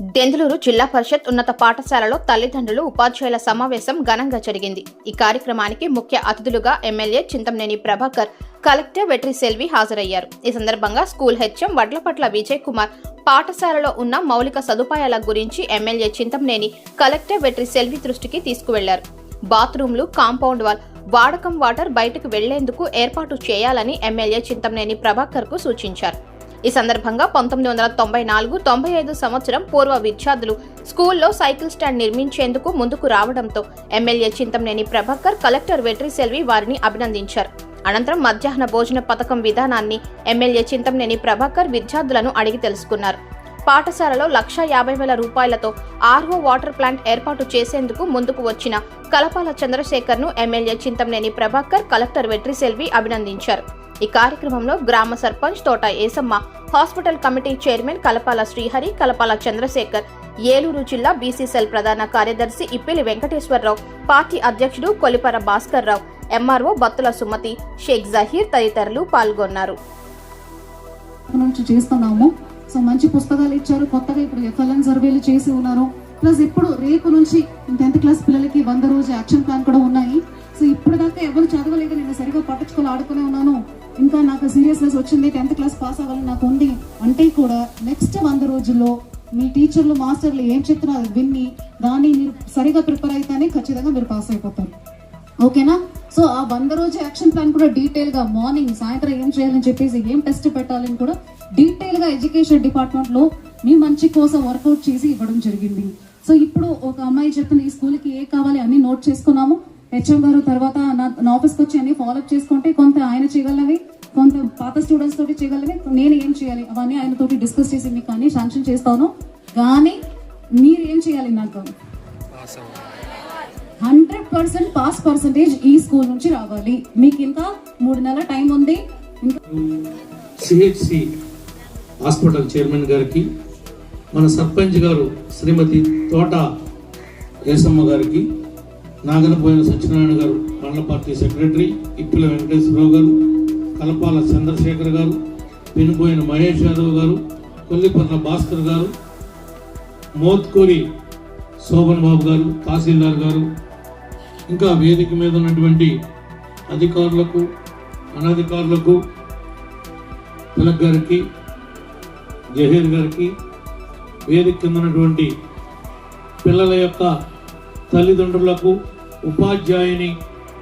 దెందులూరు జిల్లా పరిషత్ ఉన్నత పాఠశాలలో తల్లిదండ్రులు ఉపాధ్యాయుల సమావేశం ఘనంగా జరిగింది. ఈ కార్యక్రమానికి ముఖ్య అతిథులుగా ఎమ్మెల్యే చింతమనేని ప్రభాకర్ కలెక్టర్ వెట్రి సెల్వి హాజరయ్యారు. ఈ సందర్భంగా స్కూల్ హెచ్ఎం వడ్లపట్ల విజయ్ కుమార్ పాఠశాలలో ఉన్న మౌలిక సదుపాయాల గురించి ఎమ్మెల్యే చింతమనేని కలెక్టర్ వెట్రి సెల్వి దృష్టికి తీసుకువెళ్ళారు. బాత్రూంలు కాంపౌండ్ వాల్ వాడకం వాటర్ బయటకు వెళ్ళేందుకు ఏర్పాటు చేయాలని ఎమ్మెల్యే చింతమనేని ప్రభాకర్కు సూచించారు. ఈ సందర్భంగా పంతొమ్మిది వందల తొంభై నాలుగు తొంభై ఐదు సంవత్సరం పూర్వ విద్యార్థులు స్కూల్లో సైకిల్ స్టాండ్ నిర్మించేందుకు ముందుకు రావడంతో ఎమ్మెల్యే చింతమనేని ప్రభాకర్ కలెక్టర్ వెట్రి సెల్వి వారిని అభినందించారు. అనంతరం మధ్యాహ్న భోజన పథకం విధానాన్ని ఎమ్మెల్యే చింతమనేని ప్రభాకర్ విద్యార్థులను అడిగి తెలుసుకున్నారు. పాఠశాలలో లక్ష యాభై వేల రూపాయలతో ఆర్ఓ వాటర్ ప్లాంట్ ఏర్పాటు చేసేందుకు ముందుకు వచ్చిన కలపాల చంద్రశేఖర్ను ఎమ్మెల్యే చింతమనేని ప్రభాకర్ కలెక్టర్ వెట్రి సెల్వి అభినందించారు. ఈ కార్యక్రమంలో గ్రామ sarpanch Thota Esamma hospital committee chairman Kalapala Srihari Kalapala Chandrasekhar Eluru జిల్లా బీసీసీఎల్ ప్రధాన కార్యదర్శి ఇప్పిలి వెంకటేశ్వరరావు పార్టీ అధ్యక్షుడు కొలిపర భాస్కర్ రావు ఎంఆర్ఓ బత్తుల సుమతి షేక్ జహీర్ తదితరులు పాల్గొన్నారు. నుంచి చేస్తున్నాము. సో మంచి పుస్తకాలు ఇచ్చారు. కొత్తగా ఇప్పుడు ఎఫ్ఎల్ఎన్ సర్వేలు చేసి ఉన్నారు. ప్లస్ ఇప్పుడు రేపు నుంచి టెన్త్ క్లాస్ పిల్లలకి వంద రోజు యాక్షన్ ప్లాన్ కూడా ఉన్నాయి. సో ఇప్పుడు దాకా ఎవరు చదవలేదు నేను సరిగా పట్టించుకొని ఆడుకునే ఉన్నాను. ఇంకా నాకు సీరియస్నెస్ వచ్చింది టెన్త్ క్లాస్ పాస్ అవ్వాలని నాకు ఉంది. అంటే కూడా నెక్స్ట్ వంద రోజుల్లో మీ టీచర్లు మాస్టర్లు ఏం చెప్తున్నారు అది విన్ని దాన్ని మీరు సరిగా ప్రిపేర్ అయితేనే ఖచ్చితంగా మీరు పాస్ అయిపోతారు. ఓకేనా? సో ఆ వంద రోజు యాక్షన్ ప్లాన్ కూడా డీటెయిల్గా మార్నింగ్ సాయంత్రం ఏం చేయాలని చెప్పేసి ఏం టెస్ట్ పెట్టాలని కూడా డీటెయిల్గా ఎడ్యుకేషన్ డిపార్ట్మెంట్లో మీ మంచి కోసం వర్కౌట్ చేసి ఇవ్వడం జరిగింది. సో ఇప్పుడు ఒక అమ్మాయి చెప్పిన ఈ స్కూల్కి ఏ కావాలి అన్ని నోట్ చేసుకున్నాము. హెచ్ఎం గారు తర్వాత నా నా ఆఫీస్కి వచ్చి అన్ని ఫాలోఅప్ చేసుకుంటే కొంత ఆయన చేయగలవి కొంత పాత స్టూడెంట్స్ తోటి చేయగలవి. నేను ఏం చేయాలి? అవన్నీ ఆయన తోటి డిస్కస్ చేసి మీకు అన్ని శాంక్షన్ చేస్తాను. కానీ మీరు ఏం చేయాలి నాకు? హండ్రెడ్ పర్సెంట్ పాస్ పర్సంటేజ్ ఈ స్కూల్ నుంచి రావాలి. మీకు ఇంకా మూడు నెలల టైం ఉంది. ఇంకా సిహెచ్సి హాస్పిటల్ చైర్మన్ గారికి మన సర్పంచ్ గారు శ్రీమతి తోట ఏసమ్మ గారికి నాగనపోయిన సత్యనారాయణ గారు మండల పార్టీ సెక్రటరీ ఇప్పిల వెంకటేశ్వరరావు గారు కలపాల చంద్రశేఖర్ గారు పెనుపోయిన మహేష్ యాదవ్ గారు కొల్లిపర్ల భాస్కర్ గారు మోత్కూరి శోభన్ బాబు గారు తహసీల్దార్ గారు ఇంకా వేదిక మీద ఉన్నటువంటి అధికారులకు అనధికారులకు తిలక్ గారికి జహీర్ గారికి వేదిక కింద ఉన్నటువంటి పిల్లల యొక్క తల్లిదండ్రులకు ఉపాధ్యాయుని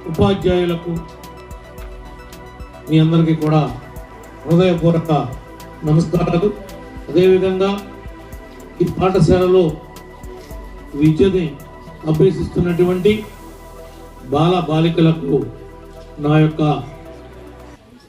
ఉపాధ్యాయులకు మీ అందరికీ కూడా హృదయపూర్వక నమస్కారాలు. అదేవిధంగా ఈ పాఠశాలలో విద్యని అభ్యసిస్తున్నటువంటి బాల బాలికలకు నా యొక్క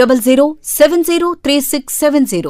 double zero seven zero three six seven zero